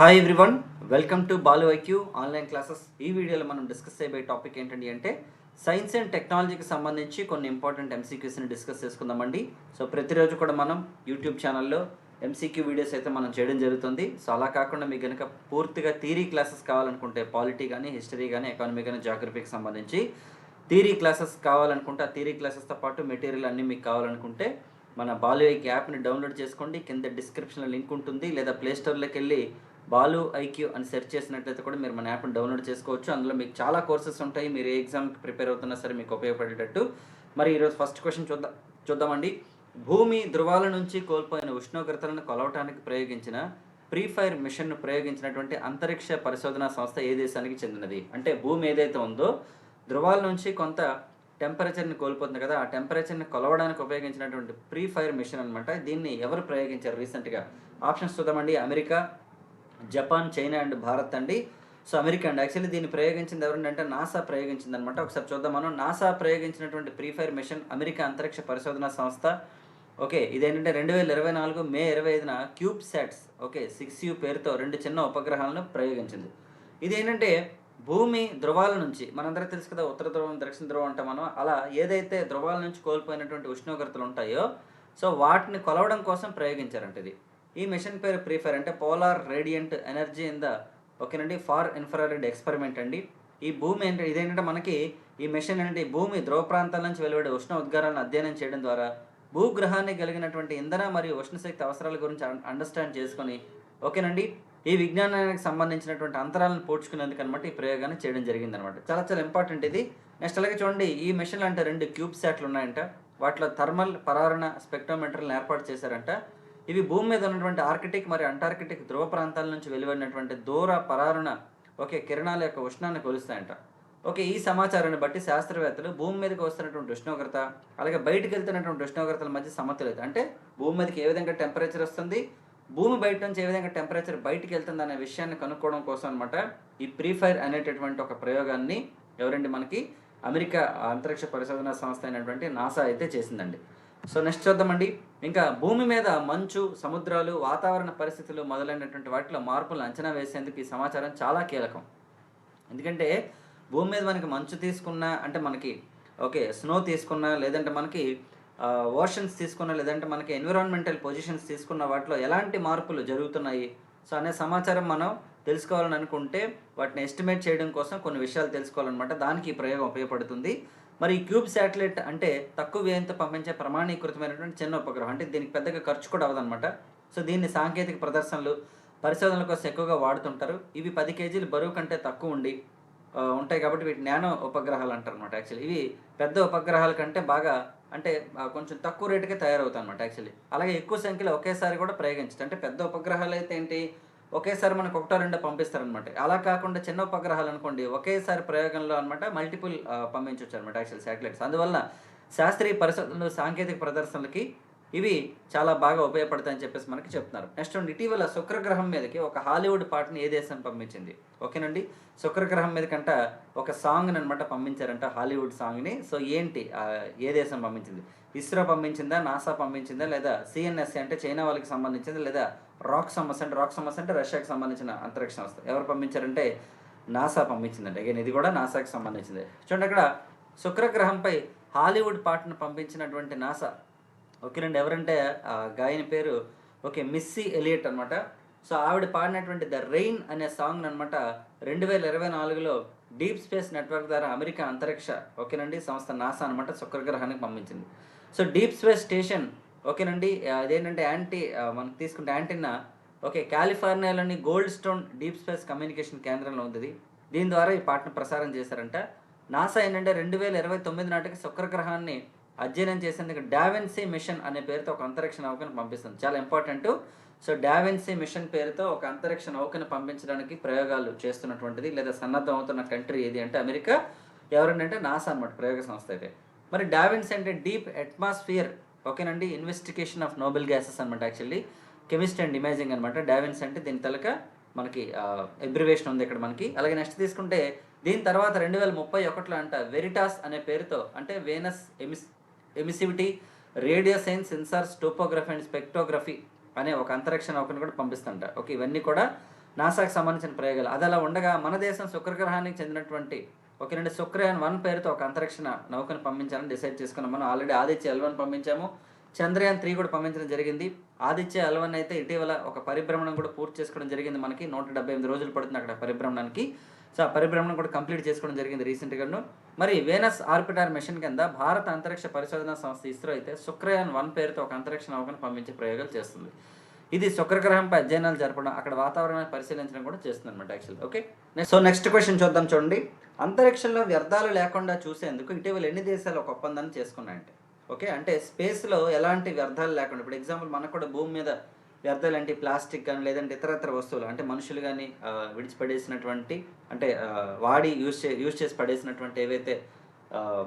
Hi everyone welcome to Balu IQ online classes ఈ వీడియోలో మనం డిస్కస్ చేయబోయే టాపిక్ ఏంటండి అంటే సైన్స్ అండ్ టెక్నాలజీకి సంబంధించి కొన్ని ఇంపార్టెంట్ ఎంసీక్యూస్ని డిస్కస్ చేసుకుందామండి. సో ప్రతిరోజు కూడా మనం యూట్యూబ్ ఛానల్లో ఎంసీక్యూ వీడియోస్ అయితే మనం చేయడం జరుగుతుంది. సో అలా కాకుండా మీకు కనుక పూర్తిగా థీరీ క్లాసెస్ కావాలనుకుంటే పాలిటీ కానీ హిస్టరీ కానీ ఎకానమీ కానీ జాగ్రఫీకి సంబంధించి థీరీ క్లాసెస్ కావాలనుకుంటే ఆ థీరీ క్లాసెస్తో పాటు మెటీరియల్ అన్నీ మీకు కావాలనుకుంటే మన బాలు యాప్ని డౌన్లోడ్ చేసుకోండి. కింద డిస్క్రిప్షన్లో లింక్ ఉంటుంది. లేదా ప్లేస్టోర్లోకి వెళ్ళి బాలు ఐక్యూ అని సెర్చ్ చేసినట్లయితే కూడా మీరు మన యాప్ని డౌన్లోడ్ చేసుకోవచ్చు. అందులో మీకు చాలా కోర్సెస్ ఉంటాయి. మీరు ఏ ఎగ్జామ్కి ప్రిపేర్ అవుతున్నా సరే మీకు ఉపయోగపడేటట్టు. మరి ఈరోజు ఫస్ట్ క్వశ్చన్ చూద్దాం చూద్దామండి. భూమి ధృవాల నుంచి కోల్పోయిన ఉష్ణోగ్రతలను కొలవటానికి ప్రయోగించిన ప్రీ ఫైర్ మిషన్ను ప్రయోగించినటువంటి అంతరిక్ష పరిశోధనా సంస్థ ఏ దేశానికి చెందినది? అంటే భూమి ఏదైతే ఉందో ధృవాల నుంచి కొంత టెంపరేచర్ని కోల్పోతుంది కదా ఆ టెంపరేచర్ని కొలవడానికి ఉపయోగించినటువంటి ప్రీ ఫైర్ మిషన్ అనమాట దీన్ని ఎవరు ప్రయోగించారు రీసెంట్గా? ఆప్షన్స్ చూద్దామండి. America Japan China and Bharat అండి. సో అమెరికా అండి. యాక్చువల్లీ దీన్ని ప్రయోగించింది ఎవరంటే నాసా ప్రయోగించింది అనమాట ఒకసారి చూద్దాం మనం. నాసా ప్రయోగించినటువంటి ప్రీ ఫైర్ మిషన్ అమెరికా అంతరిక్ష పరిశోధన సంస్థ. ఓకే ఇదేంటంటే రెండు వేల ఇరవై నాలుగు మే ఇరవై ఐదున cube sats okay six U పేరుతో రెండు చిన్న ఉపగ్రహాలను ప్రయోగించింది. ఇదేంటంటే భూమి ధృవాల నుంచి మనందరికీ తెలుసు కదా ఉత్తర ధ్రువం దక్షిణ ధ్రువం అంటాం మనం. అలా ఏదైతే ధృవాల నుంచి కోల్పోయినటువంటి ఉష్ణోగ్రతలు ఉంటాయో సో వాటిని కొలవడం కోసం ప్రయోగించారంట ఇది. ఈ మిషన్ పేరు ప్రిఫర్ అంటే polar radiant energy in the ఓకేనండి ఫార్ ఇన్ఫ్రారెడ్ ఎక్స్పెరిమెంట్ అండి. ఈ భూమి ఏంటంటే ఇదేంటంటే మనకి ఈ మిషన్ ఏంటంటే భూమి ధ్రువ ప్రాంతాల నుంచి వెలువడే ఉష్ణ ఉద్గారాలను అధ్యయనం చేయడం ద్వారా భూగ్రహానికి కలిగినటువంటి ఇంధన మరియు ఉష్ణశక్తి అవసరాల గురించి అండర్స్టాండ్ చేసుకొని ఓకేనండి? ఈ విజ్ఞానానికి సంబంధించినటువంటి అంతరాలను పోడ్చుకునేందుకు అనమాట ఈ ప్రయోగాన్ని చేయడం జరిగింది అనమాట చాలా చాలా ఇంపార్టెంట్ ఇది. నెక్స్ట్ అలాగే చూడండి ఈ మిషన్లు అంటే రెండు క్యూబ్ సెట్లు ఉన్నాయంట. వాటిలో థర్మల్ పరారణ స్పెక్ట్రోమీటర్లను ఏర్పాటు చేశారంట. ఇవి భూమి మీద ఉన్నటువంటి ఆర్కిటిక్ మరియు అంటార్కిటిక్ ధ్రువ ప్రాంతాల నుంచి వెలువడినటువంటి దూర పరారుణ ఓకే కిరణాల యొక్క ఉష్ణాన్ని కొలుస్తాయంట. ఓకే ఈ సమాచారాన్ని బట్టి శాస్త్రవేత్తలు భూమి మీదకి వస్తున్నటువంటి ఉష్ణోగ్రత అలాగే బయటకు వెళ్తున్నటువంటి ఉష్ణోగ్రతల మధ్య సమతుల్యత అంటే భూమి మీదకి ఏ విధంగా టెంపరేచర్ వస్తుంది భూమి బయట నుంచి ఏ విధంగా టెంపరేచర్ బయటికి వెళ్తుంది అనే విషయాన్ని కనుక్కోవడం కోసం అనమాట ఈ ప్రీఫైర్ అనేటటువంటి ఒక ప్రయోగాన్ని ఎవరండి మనకి అమెరికా అంతరిక్ష పరిశోధన సంస్థ అయినటువంటి నాసా అయితే చేసిందండి. సో నెక్స్ట్ చూద్దామండి. ఇంకా భూమి మీద మంచు సముద్రాలు వాతావరణ పరిస్థితులు మొదలైనటువంటి వాటిలో మార్పులు అంచనా వేసేందుకు ఈ సమాచారం చాలా కీలకం. ఎందుకంటే భూమి మీద మనకి మంచు తీసుకున్నా అంటే మనకి ఓకే స్నో తీసుకున్నా లేదంటే మనకి ఓషన్స్ తీసుకున్నా లేదంటే మనకి ఎన్విరాన్మెంటల్ పొజిషన్స్ తీసుకున్న వాటిలో ఎలాంటి మార్పులు జరుగుతున్నాయి? సో అనే సమాచారం మనం తెలుసుకోవాలని అనుకుంటే వాటిని ఎస్టిమేట్ చేయడం కోసం కొన్ని విషయాలు తెలుసుకోవాలన్నమాట. దానికి ఈ ప్రయోగం ఉపయోగపడుతుంది. మరి ఈ క్యూబ్ శాటిలైట్ అంటే తక్కువ వ్యయంతో పంపించే ప్రమాణీకృతమైనటువంటి చిన్న ఉపగ్రహం. అంటే దీనికి పెద్దగా ఖర్చు కూడా అవదనమాట సో దీన్ని సాంకేతిక ప్రదర్శనలు పరిశోధనల కోసం ఎక్కువగా వాడుతుంటారు. ఇవి పది కేజీలు బరువు కంటే తక్కువ ఉండి ఉంటాయి కాబట్టి వీటి నానో ఉపగ్రహాలు అంటారు అనమాట యాక్చువల్లీ. ఇవి పెద్ద ఉపగ్రహాల కంటే బాగా అంటే కొంచెం తక్కువ రేటుకే తయారవుతాయి అనమాట యాక్చువల్లీ. అలాగే ఎక్కువ సంఖ్యలో ఒకేసారి కూడా ప్రయోగించచ్చు అంటే పెద్ద ఉపగ్రహాలు అయితే ఏంటి? ఒకేసారి మనకు ఒకటో రెండో పంపిస్తారనమాట అలా కాకుండా చిన్న ఉపగ్రహాలు అనుకోండి ఒకేసారి ప్రయోగంలో అనమాట మల్టిపుల్ పంపించవచ్చు అనమాట యాక్చువల్ శాటిలైట్స్ అందువల్ల శాస్త్రీయ పరిశోధనలు సాంకేతిక ప్రదర్శనలకి ఇవి చాలా బాగా ఉపయోగపడతాయని చెప్పేసి మనకి చెప్తున్నారు. నెక్స్ట్ చూడండి, ఇటీవల శుక్రగ్రహం మీదకి ఒక హాలీవుడ్ పాటని ఏ దేశం పంపించింది? ఓకేనండి? శుక్రగ్రహం మీద కంట ఒక సాంగ్ని అనమాట పంపించారంట హాలీవుడ్ సాంగ్ని సో ఏంటి? ఏ దేశం పంపించింది? ఇస్రో పంపించిందా నాసా పంపించిందా లేదా సిఎన్ఎస్సి అంటే చైనా వాళ్ళకి సంబంధించింది లేదా రాక్ సమస్య అంటే రాక్ సమస్య అంటే రష్యాకి సంబంధించిన అంతరిక్ష సంస్థ? ఎవరు పంపించారంటే నాసా పంపించిందంట అగైన్ ఇది కూడా నాసాకి సంబంధించింది. చూడండి అక్కడ శుక్రగ్రహంపై హాలీవుడ్ పాటను పంపించినటువంటి నాసా. ఓకేనండి ఎవరంటే ఆ గాయని పేరు ఓకే మిస్సీ ఎలియట్ అనమాట సో ఆవిడ పాడినటువంటి ద రెయిన్ అనే సాంగ్ అనమాట రెండు వేల ఇరవై నాలుగులో డీప్ స్పేస్ నెట్వర్క్ ద్వారా అమెరికా అంతరిక్ష ఓకేనండి సంస్థ నాసా అనమాట శుక్రగ్రహానికి పంపించింది. సో డీప్ స్పేస్ స్టేషన్ ఓకేనండి? అదేంటంటే యాంటీ మనం తీసుకుంటే యాంటీనా ఓకే కాలిఫోర్నియాలోని Goldstone deep space communication కేంద్రంలో ఉంది దీని ద్వారా ఈ పాటను ప్రసారం చేశారంట. నాసా ఏంటంటే రెండు వేల ఇరవై తొమ్మిది నాటికి శుక్రగ్రహాన్ని అధ్యయనం చేసేందుకు డావెన్సీ మిషన్ అనే పేరుతో ఒక అంతరిక్ష నౌకను పంపిస్తుంది. చాలా ఇంపార్టెంట్. సో డావెన్సీ మిషన్ పేరుతో ఒక అంతరిక్ష నౌకను పంపించడానికి ప్రయోగాలు చేస్తున్నటువంటిది లేదా సన్నద్ధం అవుతున్న కంట్రీ ఏది అంటే అమెరికా. ఎవరంటే నాసా అన్నమాట ప్రయోగ సంస్థ అయితే. మరి డావిన్స్ అంటే డీప్ అట్మాస్ఫియర్ ఓకేనండి? ఇన్వెస్టిగేషన్ ఆఫ్ నోబెల్ గ్యాసెస్ అనమాట యాక్చువల్లీ. కెమిస్ట్రీ అండ్ ఇమేజింగ్ అనమాట డావిన్స్ అంటే దీని తలక మనకి ఎబ్రివేషన్ ఉంది ఇక్కడ మనకి. అలాగే నెక్స్ట్ తీసుకుంటే దీని తర్వాత రెండు వేల ముప్పై ఒకటిలో అంట వెరిటాస్ అనే పేరుతో అంటే Venus emis emissivity radio science sensors topography and spectrography అనే ఒక అంతరిక్ష నౌకను కూడా పంపిస్తుంట. ఓకే ఇవన్నీ కూడా నాసాకు సంబంధించిన ప్రయోగాలు. అది అలా ఉండగా మన దేశం శుక్రగ్రహానికి చెందినటువంటి ఓకేనండి శుక్రయాన్ వన్ పేరుతో ఒక అంతరిక్ష నౌకను పంపించాలని డిసైడ్ చేసుకున్నాం. మనం ఆల్రెడీ ఆదిత్య ఎల్వన్ పంపించాము. చంద్రయాన్ త్రీ కూడా పంపించడం జరిగింది. ఆదిత్య ఎల్వన్ అయితే ఇటీవల ఒక పరిభ్రమణం కూడా పూర్తి చేసుకోవడం జరిగింది మనకి. నూట డెబ్బై ఎనిమిది రోజులు పడుతుంది అక్కడ పరిభ్రమణానికి. సో ఆ పరిభ్రమణం కూడా కంప్లీట్ చేసుకోవడం జరిగింది రీసెంట్గాను మరి వేనస్ ఆర్పిటార్ మిషన్ కింద భారత అంతరిక్ష పరిశోధన సంస్థ ఇస్రో అయితే శుక్రయాన్ వన్ పేరుతో ఒక అంతరిక్ష నౌకను పంపించే ప్రయోగాలు చేస్తుంది. ఇది శుక్రగ్రహంపై అధ్యయనాలు జరపడం అక్కడ వాతావరణాన్ని పరిశీలించడం కూడా చేస్తుంది అనమాట actual okay so next question చూద్దాం చూడండి. అంతరిక్షంలో వ్యర్థాలు లేకుండా చూసేందుకు ఇటీవల ఎన్ని దేశాలు ఒక ఒప్పందాన్ని చేసుకున్నాయంటే ఓకే అంటే స్పేస్లో ఎలాంటి వ్యర్థాలు లేకుండా ఇప్పుడు ఎగ్జాంపుల్ మనకు కూడా భూమి మీద వ్యర్థాలు అంటే ప్లాస్టిక్ కానీ లేదంటే ఇతరత్ర వస్తువులు అంటే మనుషులు కానీ విడిచిపడేసినటువంటి అంటే వాడి యూజ్ చే యూజ్ చేసి పడేసినటువంటి ఏవైతే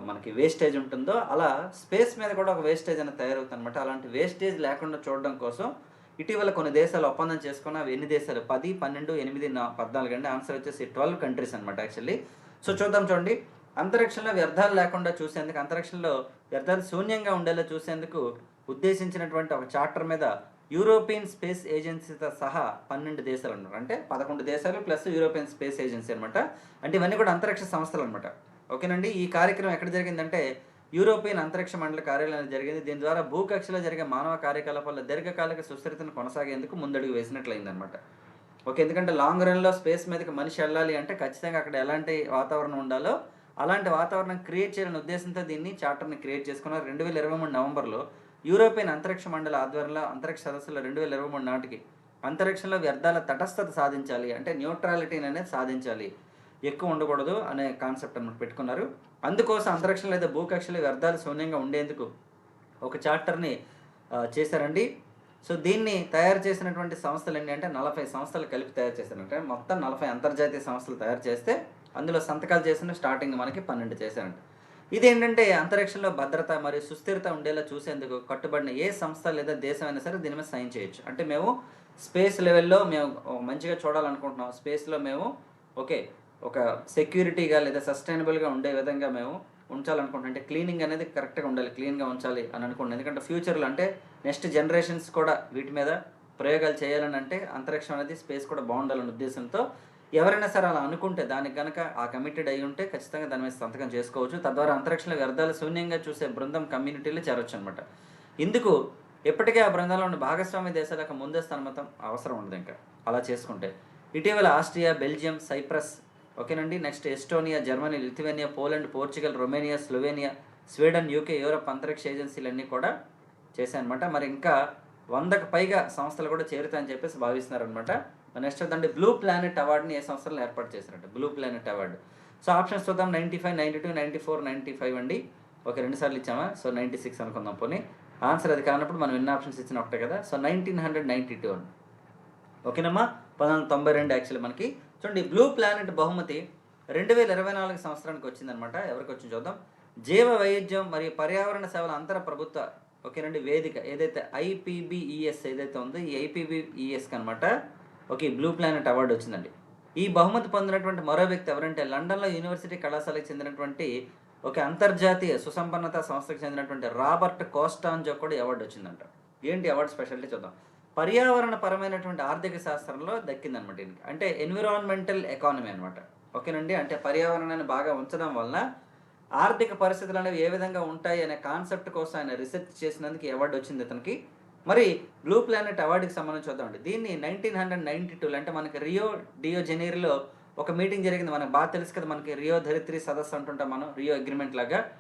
మనకి వేస్టేజ్ ఉంటుందో అలా స్పేస్ మీద కూడా ఒక వేస్టేజ్ అనేది తయారవుతుంది అనమాట అలాంటి వేస్టేజ్ లేకుండా చూడడం కోసం ఇటీవల కొన్ని దేశాలు ఒప్పందం చేసుకున్న అవి ఎన్ని దేశాలు? పది పన్నెండు ఎనిమిది పద్నాలుగు అండి. ఆన్సర్ వచ్చేసి ట్వెల్వ్ కంట్రీస్ అనమాట యాక్చువల్లీ సో చూద్దాం చూడండి. అంతరిక్షంలో వ్యర్థాలు లేకుండా చూసేందుకు అంతరిక్షంలో వ్యర్థాలు శూన్యంగా ఉండేలా చూసేందుకు ఉద్దేశించినటువంటి ఒక చార్టర్ మీద యూరోపియన్ స్పేస్ ఏజెన్సీతో సహా పన్నెండు దేశాలు ఉన్నారు. అంటే పదకొండు దేశాలు ప్లస్ యూరోపియన్ స్పేస్ ఏజెన్సీ అనమాట అంటే ఇవన్నీ కూడా అంతరిక్ష సంస్థలు అనమాట ఓకేనండి? ఈ కార్యక్రమం ఎక్కడ జరిగిందంటే యూరోపియన్ అంతరిక్ష మండలి కార్యాలయం జరిగింది. దీని ద్వారా భూకక్షలో జరిగే మానవ కార్యకలాపాల దీర్ఘకాలిక సుస్థిరతను కొనసాగేందుకు ముందడుగు వేసినట్లయిందనమాట ఓకే ఎందుకంటే లాంగ్ రన్లో స్పేస్ మీదకి మనిషి వెళ్ళాలి అంటే ఖచ్చితంగా అక్కడ ఎలాంటి వాతావరణం ఉండాలో అలాంటి వాతావరణం క్రియేట్ చేయాలనే ఉద్దేశంతో దీన్ని చార్టర్ని క్రియేట్ చేసుకున్నారు. రెండు వేల ఇరవై మూడు నవంబర్లో యూరోపియన్ అంతరిక్ష మండలి ఆధ్వర్యంలో అంతరిక్ష సదస్సులో రెండు వేల ఇరవై మూడు నాటికి అంతరిక్షంలో వ్యర్థాల తటస్థత సాధించాలి అంటే న్యూట్రాలిటీని అనేది సాధించాలి. ఎక్కువ ఉండకూడదు అనే కాన్సెప్ట్ అనమాట పెట్టుకున్నారు. అందుకోసం అంతరిక్షం లేదా భూకక్షలు వ్యర్థాలు శూన్యంగా ఉండేందుకు ఒక చార్టర్ని చేశారండి. సో దీన్ని తయారు చేసినటువంటి సంస్థలు ఏంటి అంటే నలభై సంస్థలు కలిపి తయారు చేశారంటే. మొత్తం నలభై అంతర్జాతీయ సంస్థలు తయారు చేస్తే అందులో సంతకాలు చేసిన స్టార్టింగ్ మనకి పన్నెండు చేశారంట. ఇదేంటంటే అంతరిక్షంలో భద్రత మరియు సుస్థిరత ఉండేలా చూసేందుకు కట్టుబడిన ఏ సంస్థ లేదా దేశం అయినా సరే దీని మీద సైన్ చేయొచ్చు. అంటే మేము స్పేస్ లెవెల్లో మేము మంచిగా చూడాలనుకుంటున్నాం. స్పేస్లో మేము ఓకే ఒక సెక్యూరిటీగా లేదా సస్టైనబుల్గా ఉండే విధంగా మేము ఉంచాలనుకుంటున్నాం. అంటే క్లీనింగ్ అనేది కరెక్ట్గా ఉండాలి క్లీన్గా ఉంచాలి అని అనుకుంటున్నాం. ఎందుకంటే ఫ్యూచర్లో అంటే నెక్స్ట్ జనరేషన్స్ కూడా వీటి మీద ప్రయోగాలు చేయాలని అంటే అంతరిక్షం అనేది స్పేస్ కూడా బాగుండాలనే ఉద్దేశంతో ఎవరైనా సరే అలా అనుకుంటే దానికి కనుక ఆ కమిటెడ్ అయి ఉంటే ఖచ్చితంగా దాని మీద సంతకం చేసుకోవచ్చు. తద్వారా అంతరిక్షంలో వ్యర్థాలు శూన్యంగా చూసే బృందం కమ్యూనిటీలో చేరొచ్చు అనమాట ఇందుకు ఎప్పటికే ఆ బృందంలో ఉన్న భాగస్వామ్య దేశాలకు ముందస్తు అనుమతం అవసరం ఉండదు ఇంకా. అలా చేసుకుంటే. ఇటీవల ఆస్ట్రియా బెల్జియం సైప్రస్ ఓకేనండి next Estonia Germany Lithuania Poland Portugal Romania Slovenia Sweden UK Europe అంతరిక్ష ఏజెన్సీలన్నీ కూడా చేశాయన్నమాట. మరి ఇంకా వందకు పైగా సంస్థలు కూడా చేరుతాయని చెప్పేసి భావిస్తున్నారనమాట నెక్స్ట్ వద్దండి బ్లూ ప్లానెట్ అవార్డుని ఏ సంస్థలను ఏర్పాటు చేశారంట? Blue planet award so options చూద్దాం ninety five ninety two ninety four ninety five అండి. ఒక రెండు సార్లు ఇచ్చామా? సో నైంటీ సిక్స్ అనుకుందాం పోనీ. ఆన్సర్ అది కానప్పుడు మనం ఎన్ని ఆప్షన్స్ ఇచ్చిన ఒకటే కదా. So nineteen hundred ninety two అండి. ఓకేనమ్మా? పంతొమ్మిది వందల తొంభై రెండు యాక్చువల్లీ మనకి చూడండి బ్లూ ప్లానెట్ బహుమతి రెండు వేల ఇరవై నాలుగు సంవత్సరానికి వచ్చిందనమాట. ఎవరికి వచ్చింది చూద్దాం. జీవ వైవిధ్యం మరియు పర్యావరణ సేవల అంతర ప్రభుత్వ ఓకేనండి వేదిక ఏదైతే ఐపీబీఈఎస్ ఏదైతే ఉందో ఈ ఐపీబీఈఎస్కి అనమాట ఓకే బ్లూ ప్లానెట్ అవార్డు వచ్చిందండి. ఈ బహుమతి పొందినటువంటి మరో వ్యక్తి ఎవరంటే లండన్లో యూనివర్సిటీ కళాశాలకు చెందినటువంటి ఒక అంతర్జాతీయ సుసంపన్నత సంస్థకు చెందినటువంటి రాబర్ట్ కోస్టాంజో కూడా అవార్డు వచ్చిందంట. ఏంటి అవార్డు స్పెషాలిటీ చూద్దాం. పర్యావరణ పరమైనటువంటి ఆర్థిక శాస్త్రంలో దక్కిందనమాట దీనికి. అంటే ఎన్విరాన్మెంటల్ ఎకానమీ అనమాట ఓకేనండి? అంటే పర్యావరణాన్ని బాగా ఉంచడం వలన ఆర్థిక పరిస్థితులు అనేవి ఏ విధంగా ఉంటాయి అనే కాన్సెప్ట్ కోసం ఆయన రీసెర్చ్ చేసినందుకు అవార్డు వచ్చింది అతనికి మరి బ్లూ ప్లానెట్ అవార్డుకి సంబంధించి చూద్దామండి. దీన్ని నైన్టీన్ హండ్రెడ్ నైన్టీ టూలో అంటే మనకి రియో డియో జెనీర్లో ఒక మీటింగ్ జరిగింది. మనకు బాగా తెలుసు కదా మనకి రియో ధరిత్రి సదస్సు అంటుంటాం మనం రియో అగ్రిమెంట్ లాగా.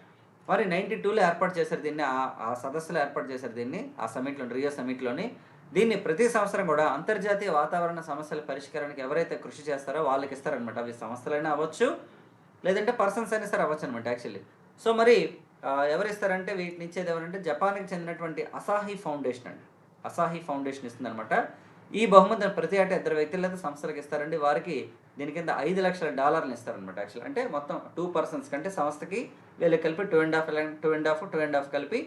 మరి నైన్టీ టూలో ఏర్పాటు చేశారు దీన్ని ఆ- ఆ సదస్సులో ఏర్పాటు చేశారు దీన్ని ఆ సమిట్లో రియో సమిట్లోని దీన్ని ప్రతి సంవత్సరం కూడా అంతర్జాతీయ వాతావరణ సమస్యల పరిష్కారానికి ఎవరైతే కృషి చేస్తారో వాళ్ళకి ఇస్తారనమాట అవి సంస్థలైనా అవ్వచ్చు లేదంటే పర్సన్స్ అయినా సరే అవ్వచ్చు అనమాట యాక్చువల్లీ. సో మరి ఆ, ఎవరు ఇస్తారంటే వీటిని ఇచ్చేది ఎవరంటే జపాన్కి చెందినటువంటి అసాహి ఫౌండేషన్ అండి. అసాహి ఫౌండేషన్ ఇస్తుందన్నమాట. ఈ బహుమతిని ప్రతి ఏటా ఇద్దరు వ్యక్తులు లేదా సంస్థలకు ఇస్తారండి. వారికి దీని కింద ఐదు లక్షల డాలర్లు ఇస్తారనమాట యాక్చువల్ అంటే మొత్తం టూ పర్సన్స్ కంటే సంస్థకి వీళ్ళకి కలిపి two and half two and half two and half కలిపి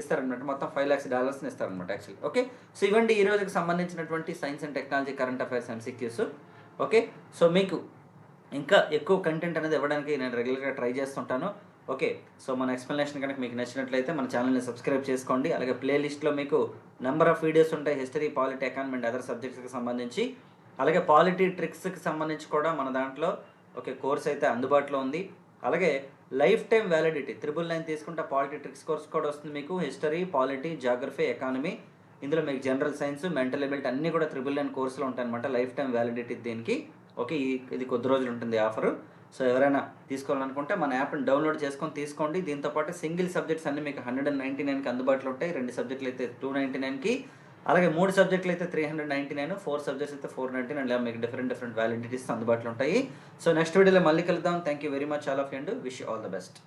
ఇస్తారనమాట మొత్తం ఫైవ్ ల్యాక్స్ డాలర్స్ని ఇస్తారనమాట యాక్చువల్లీ ఓకే సో ఇవ్వండి ఈ రోజుకి సంబంధించినటువంటి science and technology current affairs MCQs okay so మీకు ఇంకా ఎక్కువ కంటెంట్ అనేది ఇవ్వడానికి నేను రెగ్యులర్గా ట్రై చేస్తుంటాను. ఓకే సో మన ఎక్స్ప్లెనేషన్ కనుక మీకు నచ్చినట్లయితే మన ఛానల్ని సబ్స్క్రైబ్ చేసుకోండి. అలాగే ప్లేలిస్ట్లో మీకు నెంబర్ ఆఫ్ వీడియోస్ ఉంటాయి. History polity economy and other సబ్జెక్ట్స్కి సంబంధించి. అలాగే పాలిటీ ట్రిక్స్కి సంబంధించి కూడా మన దాంట్లో ఓకే కోర్స్ అయితే అందుబాటులో ఉంది. అలాగే life time validity. Triple nine తీసుకుంటే పాలిటిక్స్ కోర్స్ కూడా వస్తుంది మీకు. History polity geography economy. ఇందులో మీకు జనరల్ సైన్స్ మెంటల్ ఎబిలిటీ అన్నీ కూడా త్రిబుల్ నైన్ కోర్సులు ఉంటాయన్నమాట. లైఫ్ టైం వ్యాలిడిటీ దీనికి. ఓకే ఈ ఇది కొద్ది రోజులు ఉంటుంది ఆఫర్. సో ఎవరైనా తీసుకోవాలనుకుంటే మన యాప్ని డౌన్లోడ్ చేసుకొని తీసుకోండి. దీంతో పాటు సింగిల్ సబ్జెక్ట్స్ అన్ని మీకు హండ్రెడ్ అండ్ నైంటీ నైన్కి అందుబాటులో ఉంటాయి. రెండు సబ్జెక్టులు అయితే టూ నైంటీ నైన్కి అలాగే మూడు సబ్జెక్టులు అయితే three hundred ninety nine four subjects అయితే ఫోర్ నైంటీ నైన్ ఇలా మీకు డిఫరెంట్ డిఫరెంట్ వ్యాలిడిటీస్ అందుబాటులో ఉంటాయి. సో నెక్స్ట్ వీడియోలో మళ్ళీ కలుద్దాం. Thank you very much all of and wish all the best